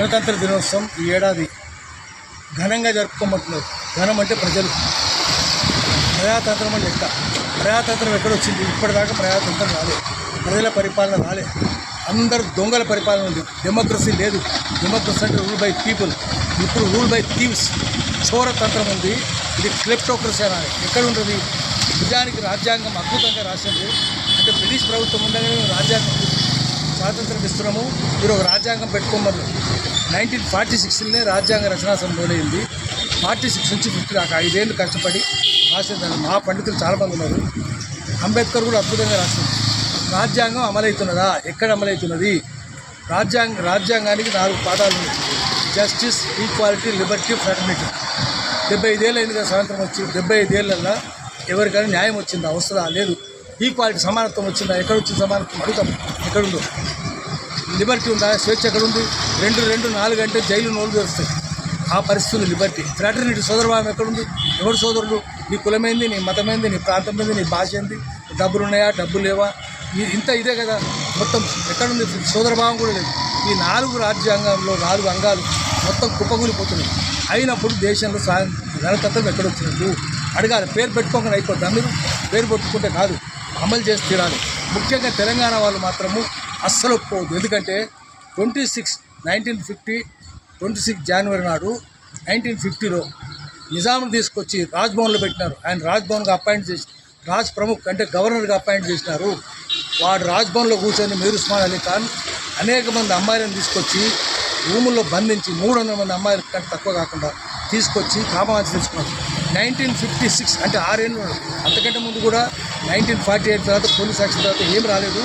గణతంత్ర దినోత్సవం ఈ ఏడాది ఘనంగా జరుపుకోమంటున్నారు. ఘనం అంటే ప్రజలు. ప్రజాతంత్రం అని లెక్క ప్రజాతంత్రం ఎక్కడొచ్చింది ఇప్పటిదాకా ప్రజాతంత్రం రాలేదు ప్రజల పరిపాలన రాలే. అందరు దొంగల పరిపాలన ఉంది. డెమోక్రసీ లేదు. డెమోక్రసీ అంటే రూల్ బై పీపుల్ ఇప్పుడు రూల్ బై థీవ్స్ చోరతంత్రం ఉంది. ఇది క్లెప్టోక్రసీ అని ఎక్కడ ఉంటుంది? నిజానికి రాజ్యాంగం అద్భుతంగా రాసింది. అంటే బ్రిటిష్ ప్రభుత్వం ఉండగానే రాజ్యాంగం స్వాతంత్రం ఇస్తున్నాము. మీరు ఒక రాజ్యాంగం పెట్టుకోమన్నారు. నైన్టీన్ ఫార్టీ సిక్స్లోనే రాజ్యాంగ రచనా అయింది ఫార్టీ సిక్స్ నుంచి ఫిఫ్టీ దాకా ఐదేళ్ళు కష్టపడి రాసిన మా పండితులు చాలామంది ఉన్నారు. అంబేద్కర్ కూడా అద్భుతంగా రాసింది రాజ్యాంగం అమలవుతున్నదా ఎక్కడ అమలవుతున్నది రాజ్యాంగ రాజ్యాంగానికి నాలుగు పాఠాలు ఉన్నాయి. Justice equality liberty fraternity. డెబ్బై ఐదేళ్ళు అయింది కదా స్వాతంత్రం వచ్చి డెబ్బై ఐదేళ్ళల్లో ఎవరికైనా న్యాయం వచ్చిందా? వస్తుందా? లేదు. ఈక్వాలిటీ సమానత్వం వచ్చిందా? ఎక్కడ వచ్చింది సమానత్వం? అడుగుతాం. ఎక్కడుందో? లిబర్టీ ఉందా? స్వేచ్ఛ ఎక్కడ ఉంది రెండు రెండు నాలుగు అంటే జైలు నోలు తెరుస్తాయి. ఆ పరిస్థితులు లిబర్టీ. ఫ్రాటర్నిటీ సోదరభావం ఎక్కడుంది? ఎవరు సోదరుడు? నీ కులమైంది? నీ మతమైంది? నీ ప్రాంతమైంది? నీ భాష ఏంది? డబ్బులు ఉన్నాయా డబ్బులు లేవా ఇంత ఇదే కదా. మొత్తం ఎక్కడుంది? సోదరభావం కూడా లేదు. ఈ నాలుగు రాజ్యాంగంలో నాలుగు అంగాలు మొత్తం కుప్పకూలిపోతున్నాయి. అయినప్పుడు దేశంలో స్వా గణతంత్రం ఎక్కడొచ్చినట్టు? అడగాలి. పేరు పెట్టుకోకుండా అయిపోద్దా మీరు? పేరు పెట్టుకుంటే కాదు. అమలు చేసి తీరాలి. ముఖ్యంగా తెలంగాణ వాళ్ళు మాత్రము అస్సలు ఒప్పుకోవద్దు ఎందుకంటే twenty six nineteen fifty twenty six జనవరి నాడు నైన్టీన్ ఫిఫ్టీలో నిజాంను తీసుకొచ్చి రాజ్భవన్లో పెట్టినారు. ఆయన రాజ్భవన్గా అపాయింట్ చేసి రాజ్ ప్రముఖ్ అంటే గవర్నర్గా అపాయింట్ చేసినారు. వాడు రాజ్భవన్లో కూర్చొని మీర్ ఉస్మాన్ అలీ ఖాన్ అనేక మంది అమ్మాయిలను తీసుకొచ్చి రూముల్లో బంధించి మూడు వందల మంది అమ్మాయిల కంటే తక్కువ కాకుండా తీసుకొచ్చి కామాంచి తీసుకున్నారు నైన్టీన్ ఫిఫ్టీ సిక్స్ అంటే ఆరేళ్ళు అంతకంటే ముందు కూడా నైన్టీన్ ఫార్టీ ఎయిట్ తర్వాత పోలీస్ యాక్షన్ తర్వాత ఏం రాలేదు.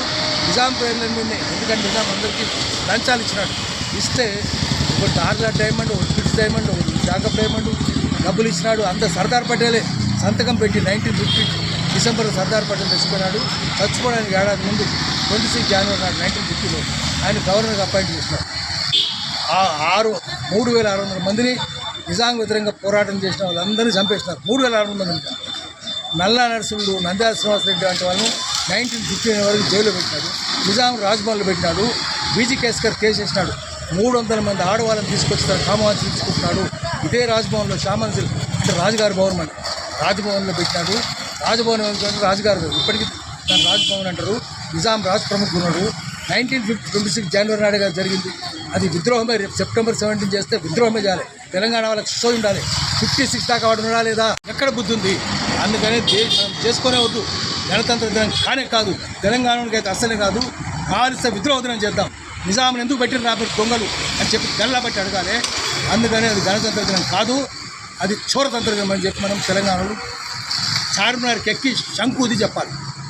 నిజాం పేర్ల మీదనే ఎందుకంటే నిజాం అందరికీ లంచాలు ఇచ్చినాడు. ఇస్తే ఒక టార్జర్ డైమండ్ ఒక ఫిక్స్ డైమండ్ ఒక జాకబ్ డైమండ్ డబ్బులు ఇచ్చినాడు. అంత సర్దార్ పటేలే సంతకం పెట్టి nineteen fifty December Sardar Patel తెచ్చుకున్నాడు. చచ్చిపోవడానికి ఏడాది ముందు ట్వంటీ సిక్స్ జనవరి నాడు నైన్టీన్ ఫిఫ్టీలో ఆయన గవర్నర్గా అపాయింట్ చేసినాడు. ఆ ఆరు మూడు వేల ఆరు వందల మందిని నిజాం వ్యతిరేకంగా పోరాటం చేసిన వాళ్ళందరినీ చంపేసినారు. మూడు వేల ఆరు వందల మంది. నల్లా నరసింహుడు నంద్యాల శ్రీనివాసరెడ్డి వంటి వాళ్ళను నైన్టీన్ ఫిఫ్టీన్ వరకు జైల్లో పెట్టినాడు. నిజాం రాజ్భవన్లో పెట్టినాడు. బీజీ కేస్కర్ కేసు వేసినాడు మూడు వందల మంది ఆడవాళ్ళని తీసుకొచ్చి తన తీసుకొచ్చినాడు. ఇదే రాజ్భవన్లో షామన్ అంటే రాజుగారి భవనం అని. రాజ్భవన్లో పెట్టినాడు. రాజభవన్ రాజుగారు ఇప్పటికీ దాని రాజ్భవన్ అంటారు. నిజాం రాజ్ ప్రముఖ్ ఉన్నాడు నైన్టీన్ ఫిఫ్టీ ట్వంటీ సిక్స్ జనవరి నాడుగా జరిగింది. అది విద్రోహమే. రేపు సెప్టెంబర్ సెవెంటీన్ చేస్తే విద్రోహమే చేయాలి. తెలంగాణ వాళ్ళకి సో ఉండాలి. ఫిఫ్టీ సిక్స్ దాకా వాడు ఉండాలేదా? ఎక్కడ బుద్ధి ఉంది? అందుకనే చేసుకునే వద్దు. గణతంత్ర దినం కానే కాదు తెలంగాణకి అయితే అస్సలే కాదు. కాలిస్తే విద్రోహ దినం చేద్దాం. నిజాముని ఎందుకు పెట్టిన రాబట్టి దొంగలు అని చెప్పి గల్లా బట్టి అడగాలి. అందుకని అది గణతంత్ర దినం కాదు అది చోరతంత్ర దినం అని చెప్పి మనం తెలంగాణలో చార్మినార్కి ఎక్కి శంకుది చెప్పాలి.